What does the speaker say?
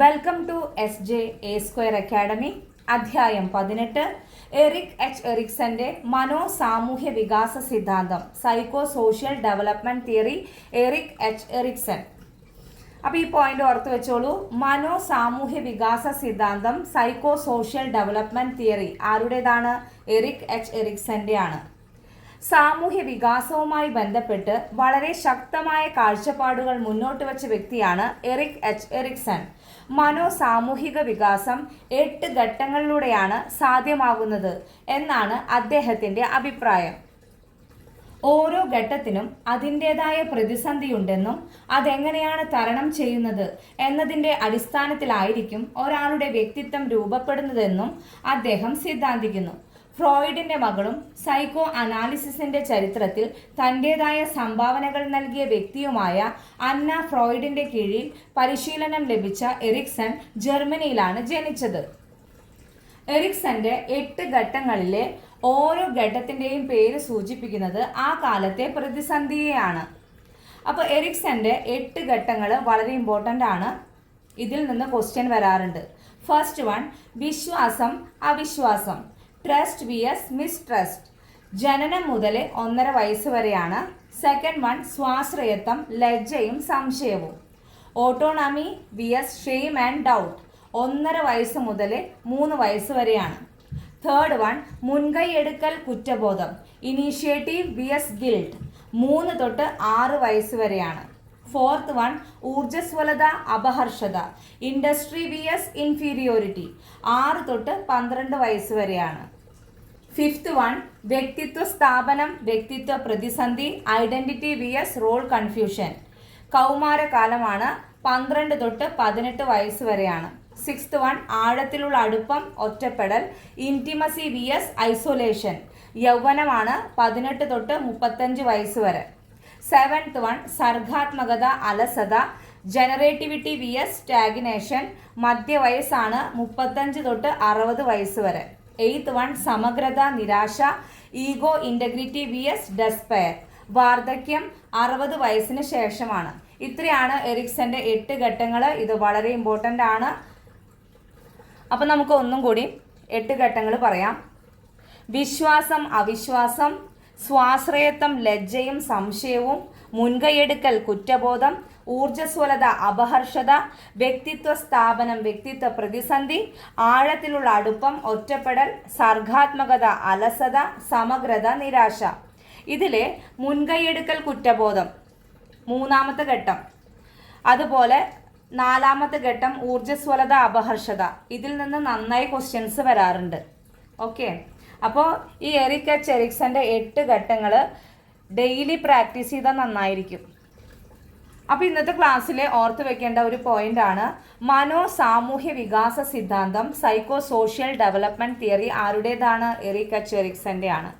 Welcome to S J A square academy അധ്യായം പതിനെട്ട്. Eric H എറിക്സന്റെ മനോ സാമൂഹ്യ വികാസ സിദ്ധാന്തം psychosocial development theory Eric H Erikson. അപ്പോൾ ഈ പോയിന്റ് ഓർത്ത് വെച്ചോളൂ. മനോ സാമൂഹ്യ വികാസ സിദ്ധാന്തം സൈക്കോ സോഷ്യൽ ഡെവലപ്മെന്റ് തിയറി ആരുടേതാണ്? എറിക് എച്ച് എറിക്സന്റെ ആണ് സാമൂഹ്യ വികാസവുമായി ബന്ധപ്പെട്ട് വളരെ ശക്തമായ കാഴ്ചപ്പാടുകൾ മുന്നോട്ട് വച്ച വ്യക്തിയാണ് എറിക് എച്ച് എറിക്സൺ. മനോ സാമൂഹിക വികാസം എട്ട് ഘട്ടങ്ങളിലൂടെയാണ് സാധ്യമാകുന്നത് എന്നാണ് അദ്ദേഹത്തിന്റെ അഭിപ്രായം. ഓരോ ഘട്ടത്തിനും അതിന്റെതായ പ്രതിസന്ധിയുണ്ടെന്നും അതെങ്ങനെയാണ് തരണം ചെയ്യുന്നത് എന്നതിന്റെ അടിസ്ഥാനത്തിലായിരിക്കും ഒരാളുടെ വ്യക്തിത്വം രൂപപ്പെടുന്നതെന്നും അദ്ദേഹം സിദ്ധാന്തിക്കുന്നു. ഫ്രോയിഡിന്റെ മകളും സൈക്കോ അനാലിസിസിന്റെ ചരിത്രത്തിൽ തന്റെതായ സംഭാവനകൾ നൽകിയ വ്യക്തിയുമായ അന്ന ഫ്രോയിഡിന്റെ കീഴിൽ പരിശീലനം ലഭിച്ച എറിക്സൺ ജർമ്മനിയിലാണ് ജനിച്ചത്. എറിക്സന്റെ എട്ട് ഘട്ടങ്ങളിലെ ഓരോ ഘട്ടത്തിന്റെയും പേര് സൂചിപ്പിക്കുന്നത് ആ കാലത്തെ പ്രതിസന്ധിയെയാണ്. അപ്പോൾ എറിക്സന്റെ എട്ട് ഘട്ടങ്ങൾ വളരെ ഇമ്പോർട്ടന്റ് ആണ്. ഇതിൽ നിന്ന് ക്വസ്റ്റ്യൻ വരാറുണ്ട്. ഫസ്റ്റ് വൺ വിശ്വാസം അവിശ്വാസം. ട്രസ്റ്റ് വി എസ് മിസ്ട്രസ്റ്റ് ജനനം മുതൽ ഒന്നര വയസ്സ് വരെയാണ് സെക്കൻഡ് വൺ സ്വാശ്രയത്വം ലജ്ജയും സംശയവും. Autonomy V S shame and doubt ഒന്നര വയസ്സ് മുതൽ മൂന്ന് വയസ്സ് വരെയാണ്. തേർഡ് വൺ മുൻകൈയെടുക്കൽ കുറ്റബോധം. ഇനീഷ്യേറ്റീവ് വി എസ് ഗിൽഡ് മൂന്ന് തൊട്ട് ആറ് വയസ്സ് വരെയാണ്. ഫോർത്ത് വൺ ഊർജസ്വലത അപഹർഷത. ഇൻഡസ്ട്രി വി എസ് ഇൻഫീരിയോറിറ്റി ആറ് തൊട്ട് പന്ത്രണ്ട് വയസ്സ് വരെയാണ്. ഫിഫ്ത്ത് വൺ വ്യക്തിത്വ സ്ഥാപനം വ്യക്തിത്വ പ്രതിസന്ധി identity V S role confusion കൗമാരകാലമാണ് പന്ത്രണ്ട് തൊട്ട് പതിനെട്ട് വയസ്സ് വരെയാണ്. സിക്സ്ത് വൺ ആഴത്തിലുള്ള അടുപ്പം ഒറ്റപ്പെടൽ ഇന്റിമസി വി എസ് ഐസൊലേഷൻ യൗവനമാണ് പതിനെട്ട് തൊട്ട് മുപ്പത്തഞ്ച് വയസ്സ് വരെ. സെവൻത്ത് വൺ സർഗാത്മകത അലസത ജനറേറ്റിവിറ്റി വി എസ് സ്റ്റാഗിനേഷൻ മധ്യവയസ്സാണ് മുപ്പത്തഞ്ച് തൊട്ട് അറുപത് വയസ്സ് വരെ. എയ്ത്ത് വൺ സമഗ്രത നിരാശ ego integrity V S despair. വാർദ്ധക്യം അറുപത് വയസ്സിന് ശേഷമാണ്. ഇത്രയാണ് എറിക്സന്റെ എട്ട് ഘട്ടങ്ങൾ ഇത് വളരെ ഇമ്പോർട്ടന്റ് ആണ്. അപ്പം നമുക്ക് ഒന്നും കൂടി എട്ട് ഘട്ടങ്ങൾ പറയാം. വിശ്വാസം അവിശ്വാസം സ്വാശ്രയത്വം ലജ്ജയും സംശയവും മുൻകൈയെടുക്കൽ കുറ്റബോധം ഊർജസ്വലത അപഹർഷത വ്യക്തിത്വ സ്ഥാപനം വ്യക്തിത്വ പ്രതിസന്ധി ആഴത്തിലുള്ള അടുപ്പം ഒറ്റപ്പെടൽ സർഗാത്മകത അലസത സമഗ്രത നിരാശ. ഇതിലെ മുൻകൈയെടുക്കൽ കുറ്റബോധം. മൂന്നാമത്തെ ഘട്ടം. അതുപോലെ നാലാമത്തെ ഘട്ടം ഊർജസ്വലത അപഹർഷത. ഇതിൽ നിന്ന് നന്നായി ക്വസ്റ്റ്യൻസ് വരാറുണ്ട്. ഓക്കെ അപ്പോൾ ഈ എറിക്കറ്റ് ചെറിക്സിന്റെ എട്ട് ഘട്ടങ്ങൾ ഡെയിലി പ്രാക്ടീസ് ചെയ്താൽ നന്നായിരിക്കും. അപ്പോൾ ഇന്നത്തെ ക്ലാസ്സിലെ ഓർത്ത് വെക്കേണ്ട ഒരു പോയിന്റ് ആണ് മനോ സാമൂഹ്യ വികാസ സിദ്ധാന്തം സൈക്കോ സോഷ്യൽ ഡെവലപ്മെന്റ് തിയറി ആരുടേതാണ്? എറിക്കറ്റ് ചെറിക്സിന്റെ ആണ്